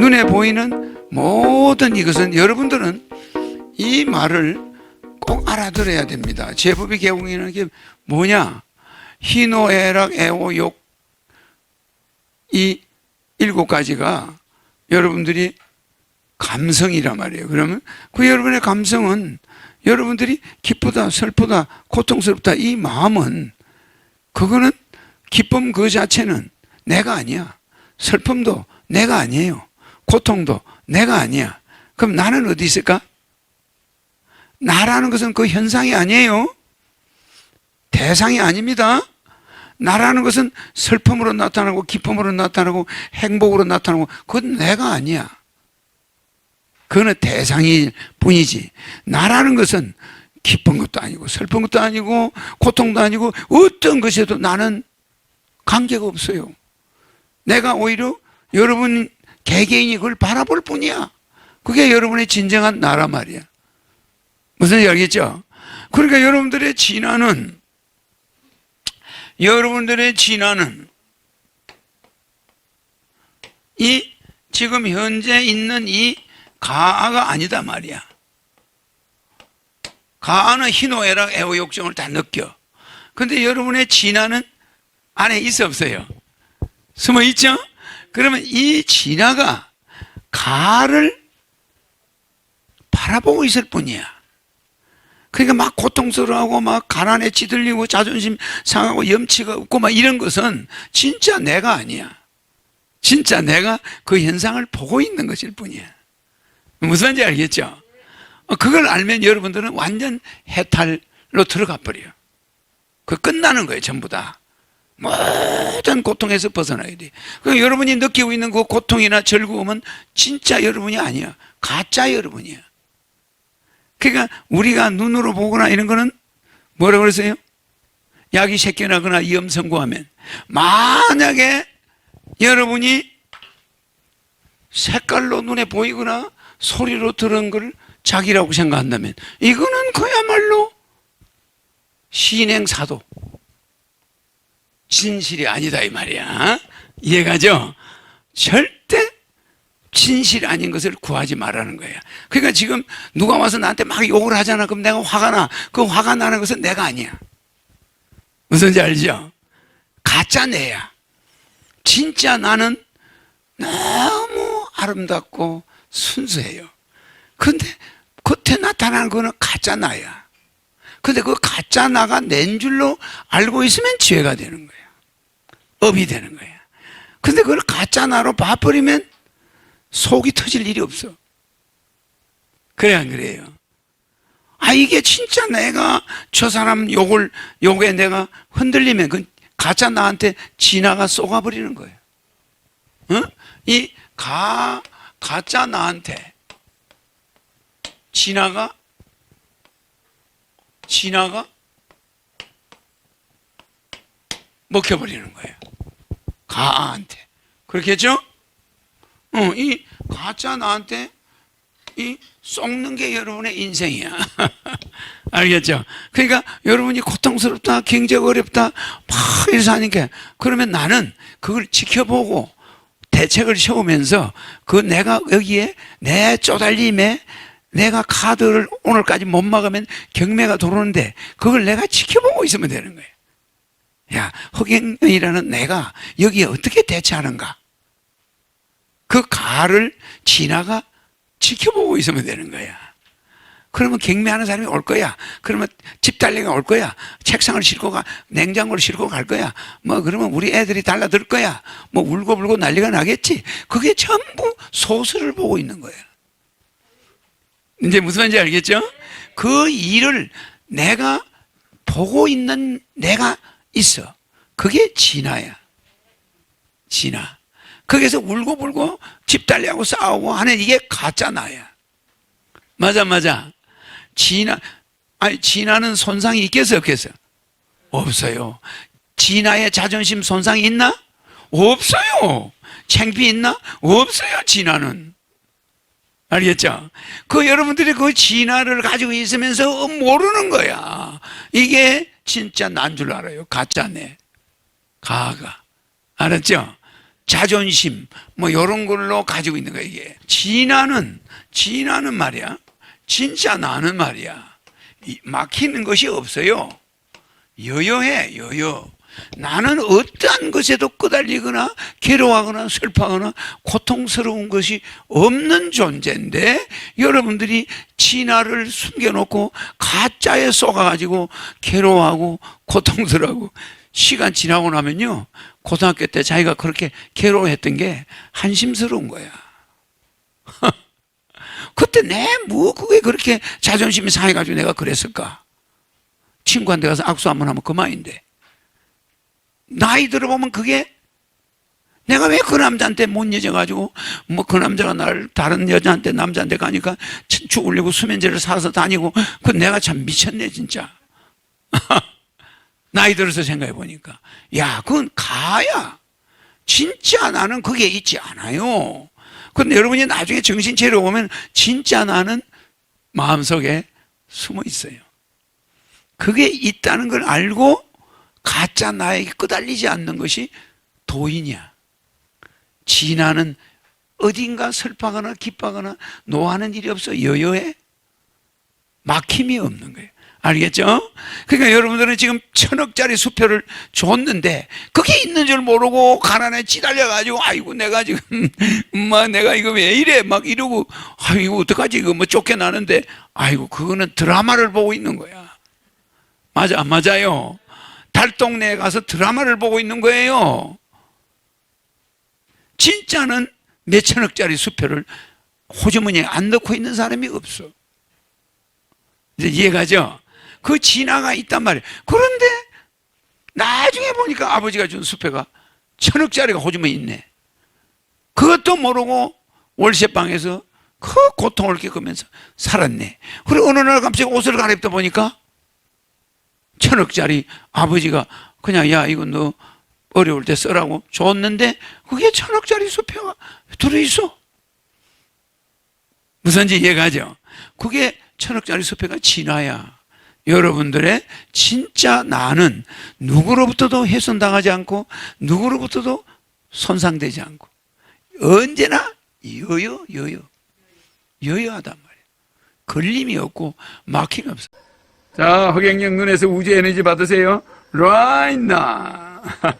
눈에 보이는 모든 이것은 여러분들은 이 말을 꼭 알아들어야 됩니다. 제법의 개공이라는 게 뭐냐? 희노애락 애호욕 이 일곱 가지가 여러분들이 감성이란 말이에요. 그러면 그 여러분의 감성은 여러분들이 기쁘다, 슬프다, 고통스럽다 이 마음은 그거는 기쁨 그 자체는 내가 아니야. 슬픔도 내가 아니에요. 고통도 내가 아니야. 그럼 나는 어디 있을까? 나라는 것은 그 현상이 아니에요. 대상이 아닙니다. 나라는 것은 슬픔으로 나타나고 기쁨으로 나타나고 행복으로 나타나고 그건 내가 아니야. 그거는 대상일 뿐이지. 나라는 것은 기쁜 것도 아니고 슬픈 것도 아니고 고통도 아니고 어떤 것에도 나는 관계가 없어요. 내가 오히려 여러분 개개인이 그걸 바라볼 뿐이야. 그게 여러분의 진정한 나라 말이야. 무슨 알겠죠? 그러니까 여러분들의 진화는 여러분들의 진화는 이 지금 현재 있는 이 가아가 아니다 말이야. 가아는 희노애락 애호 욕정을 다 느껴. 근데 여러분의 진화는 안에 있어 없어요? 숨어 있죠? 그러면 이 진화가 가를 바라보고 있을 뿐이야. 그러니까 막 고통스러워하고 막 가난에 찌들리고 자존심 상하고 염치가 없고 막 이런 것은 진짜 내가 아니야. 진짜 내가 그 현상을 보고 있는 것일 뿐이야. 무슨 말인지 알겠죠? 어, 그걸 알면 여러분들은 완전 해탈로 들어가 버려요. 그 끝나는 거예요, 전부 다. 모든 고통에서 벗어나야 돼. 그 여러분이 느끼고 있는 그 고통이나 즐거움은 진짜 여러분이 아니야. 가짜 여러분이야. 그러니까 우리가 눈으로 보거나 이런 거는 뭐라고 그랬어요? 약이 새겨나거나 위험 선고하면 만약에 여러분이 색깔로 눈에 보이거나 소리로 들은 걸 자기라고 생각한다면 이거는 그야말로 신행사도 진실이 아니다 이 말이야 이해가죠? 절대 진실 아닌 것을 구하지 말라는 거야 그러니까 지금 누가 와서 나한테 막 욕을 하잖아 그럼 내가 화가 나 그 화가 나는 것은 내가 아니야 무슨지 알죠? 가짜 내야 진짜 나는 너무 아름답고 순수해요. 근데 겉에 나타나는 거는 가짜 나야. 근데 그 가짜 나가 낸 줄로 알고 있으면 죄가 되는 거야. 업이 되는 거야. 근데 그걸 가짜 나로 봐버리면 속이 터질 일이 없어. 그래, 안 그래요? 아, 이게 진짜 내가 저 사람 욕을, 욕에 내가 흔들리면 그 가짜 나한테 진화가 쏘가버리는 거예요. 어? 이 가, 가짜 나한테 진화가 진화가 먹혀버리는 거예요. 가한테. 그렇겠죠? 어, 이 가짜 나한테 이 썩는 게 여러분의 인생이야. 알겠죠? 그러니까 여러분이 고통스럽다, 경제가 어렵다, 막 이래서 하니까 그러면 나는 그걸 지켜보고 대책을 세우면서 그 내가 여기에 내 쪼달림에 내가 카드를 오늘까지 못 막으면 경매가 들어오는데 그걸 내가 지켜보고 있으면 되는 거예요. 야, 흑행이라는 내가 여기에 어떻게 대처하는가? 그 가를 지나가 지켜보고 있으면 되는 거야. 그러면 경매하는 사람이 올 거야. 그러면 집달래가 올 거야. 책상을 싣고 가, 냉장고를 싣고 갈 거야. 뭐, 그러면 우리 애들이 달라들 거야. 뭐, 울고불고 난리가 나겠지. 그게 전부 소설을 보고 있는 거야. 이제 무슨 말인지 알겠죠? 그 일을 내가 보고 있는 내가 있어. 그게 진화야. 진화. 거기서 울고불고 집달리하고 싸우고 하는 이게 가짜 나야. 맞아, 맞아. 진화, 아니, 진화는 손상이 있겠어요, 없겠어요? 없어요. 진화의 자존심 손상이 있나? 없어요. 창피 있나? 없어요, 진화는. 알겠죠? 그 여러분들이 그 진화를 가지고 있으면서 모르는 거야. 이게 진짜 난 줄 알아요. 가짜네. 가가. 알았죠? 자존심 뭐 이런 걸로 가지고 있는 거야 이게 진화는 진화는 말이야 진짜 나는 말이야 이- 막히는 것이 없어요 여여해 여여 나는 어떠한 것에도 끄달리거나 괴로워하거나 슬퍼하거나 고통스러운 것이 없는 존재인데 여러분들이 진화를 숨겨놓고 가짜에 쏘가가지고 괴로워하고 고통스러워하고 시간 지나고 나면요 고등학교 때 자기가 그렇게 괴로워했던 게 한심스러운 거야. 그때 내 뭐 그게 그렇게 자존심이 상해가지고 내가 그랬을까? 친구한테 가서 악수 한번 하면 그만인데 나이 들어보면 그게 내가 왜 그 남자한테 못 여져가지고 뭐 그 남자가 나를 다른 여자한테 남자한테 가니까 치- 죽으려고 수면제를 사서 다니고 그 내가 참 미쳤네 진짜. 나이 들어서 생각해 보니까. 야 그건 가야. 진짜 나는 그게 있지 않아요. 근데 여러분이 나중에 정신 차려보면 진짜 나는 마음속에 숨어 있어요. 그게 있다는 걸 알고 가짜 나에게 끄달리지 않는 것이 도인이야. 진화는 어딘가 슬퍼하거나 기뻐하거나 노하는 일이 없어 여여해 막힘이 없는 거예요. 알겠죠? 그러니까 여러분들은 지금 천억짜리 수표를 줬는데 그게 있는 줄 모르고 가난에 찌달려가지고 아이고 내가 지금 엄마 내가 이거 왜 이래 막 이러고 아이고 어떡하지 이거 뭐 쫓겨나는데 아이고 그거는 드라마를 보고 있는 거야. 맞아 안 맞아요? 달동네에 가서 드라마를 보고 있는 거예요. 진짜는 몇천억짜리 수표를 호주머니에 안 넣고 있는 사람이 없어. 이제 이해가죠? 그 진화가 있단 말이에요. 그런데 나중에 보니까 아버지가 준 수표가 천억짜리가 호주머니에 있네. 그것도 모르고 월세방에서 그 고통을 겪으면서 살았네. 그리고 어느 날 갑자기 옷을 갈아입다 보니까 천억짜리 아버지가 그냥 야 이거 너 어려울 때 쓰라고 줬는데 그게 천억짜리 수표가 들어있어. 무슨지 이해가죠? 그게 천억짜리 수표가 진화야. 여러분들의 진짜 나는 누구로부터도 훼손당하지 않고 누구로부터도 손상되지 않고 언제나 여여 여여 여여하단 말이에요. 걸림이 없고 막힘이 없어. 자, 허경영 눈에서 우주 에너지 받으세요. right now.